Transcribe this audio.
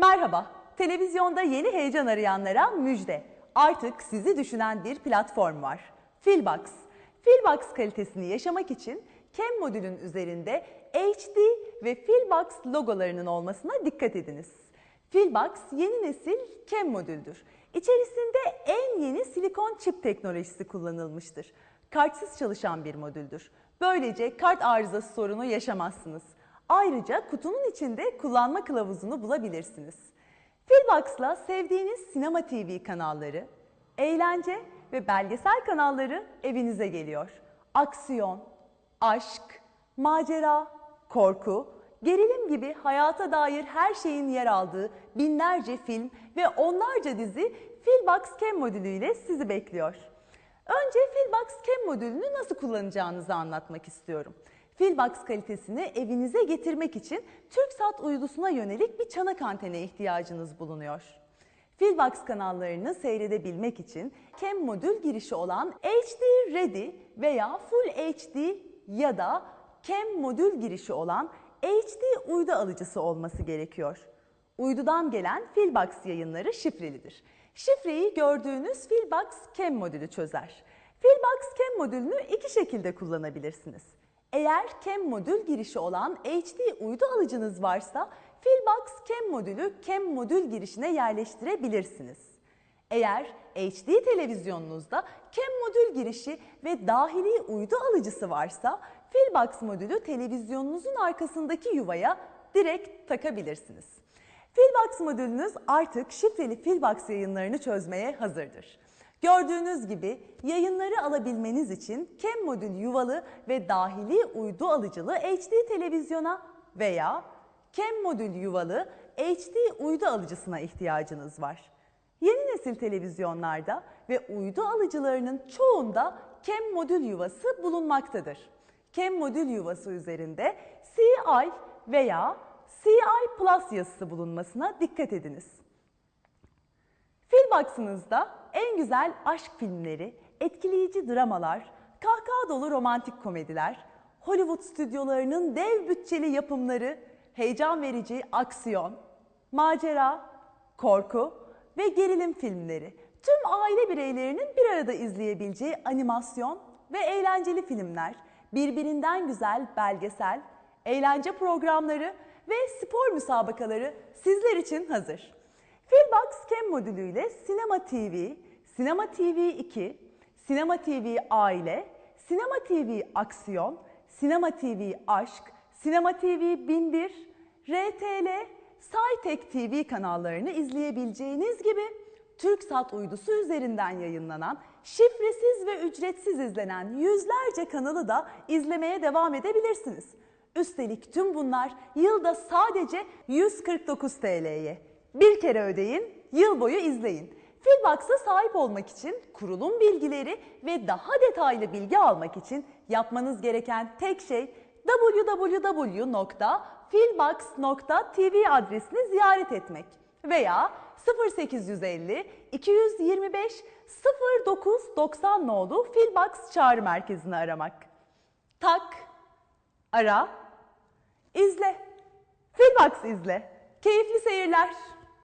Merhaba, televizyonda yeni heyecan arayanlara müjde. Artık sizi düşünen bir platform var. Filbox. Filbox kalitesini yaşamak için Cam modülün üzerinde HD ve Filbox logolarının olmasına dikkat ediniz. Filbox yeni nesil Cam modüldür. İçerisinde en yeni silikon çip teknolojisi kullanılmıştır. Kartsız çalışan bir modüldür. Böylece kart arızası sorunu yaşamazsınız. Ayrıca kutunun içinde kullanma kılavuzunu bulabilirsiniz. Filbox'la sevdiğiniz sinema TV kanalları, eğlence ve belgesel kanalları evinize geliyor. Aksiyon, aşk, macera, korku, gerilim gibi hayata dair her şeyin yer aldığı binlerce film ve onlarca dizi Filbox Cam modülüyle sizi bekliyor. Önce Filbox Cam modülünü nasıl kullanacağınızı anlatmak istiyorum. Filbox kalitesini evinize getirmek için TürkSat uydusuna yönelik bir çanak antene ihtiyacınız bulunuyor. Filbox kanallarını seyredebilmek için Cam modül girişi olan HD Ready veya Full HD ya da Cam modül girişi olan HD uydu alıcısı olması gerekiyor. Uydudan gelen Filbox yayınları şifrelidir. Şifreyi gördüğünüz Filbox Cam modülü çözer. Filbox Cam modülünü iki şekilde kullanabilirsiniz. Eğer Cam modül girişi olan HD uydu alıcınız varsa Filbox Cam modülü Cam modül girişine yerleştirebilirsiniz. Eğer HD televizyonunuzda Cam modül girişi ve dahili uydu alıcısı varsa Filbox modülü televizyonunuzun arkasındaki yuvaya direkt takabilirsiniz. Filbox modülünüz artık şifreli Filbox yayınlarını çözmeye hazırdır. Gördüğünüz gibi yayınları alabilmeniz için Cam modül yuvalı ve dahili uydu alıcılı HD televizyona veya Cam modül yuvalı HD uydu alıcısına ihtiyacınız var. Yeni nesil televizyonlarda ve uydu alıcılarının çoğunda Cam modül yuvası bulunmaktadır. Cam modül yuvası üzerinde CI veya CI Plus yazısı bulunmasına dikkat ediniz. Filbox'ınızda en güzel aşk filmleri, etkileyici dramalar, kahkaha dolu romantik komediler, Hollywood stüdyolarının dev bütçeli yapımları, heyecan verici aksiyon, macera, korku ve gerilim filmleri, tüm aile bireylerinin bir arada izleyebileceği animasyon ve eğlenceli filmler, birbirinden güzel belgesel, eğlence programları ve spor müsabakaları sizler için hazır. Filbox Cam modülüyle Sinema TV, Sinema TV 2, Sinema TV Aile, Sinema TV Aksiyon, Sinema TV Aşk, Sinema TV 1001, RTL, Saytek TV kanallarını izleyebileceğiniz gibi TürkSat uydusu üzerinden yayınlanan, şifresiz ve ücretsiz izlenen yüzlerce kanalı da izlemeye devam edebilirsiniz. Üstelik tüm bunlar yılda sadece 149 TL'ye. Bir kere ödeyin, yıl boyu izleyin. Filbox'a sahip olmak için kurulum bilgileri ve daha detaylı bilgi almak için yapmanız gereken tek şey www.filbox.tv adresini ziyaret etmek veya 0850 225 0990 nolu Filbox çağrı merkezini aramak. Tak, ara, izle. Filbox izle. Keyifli seyirler.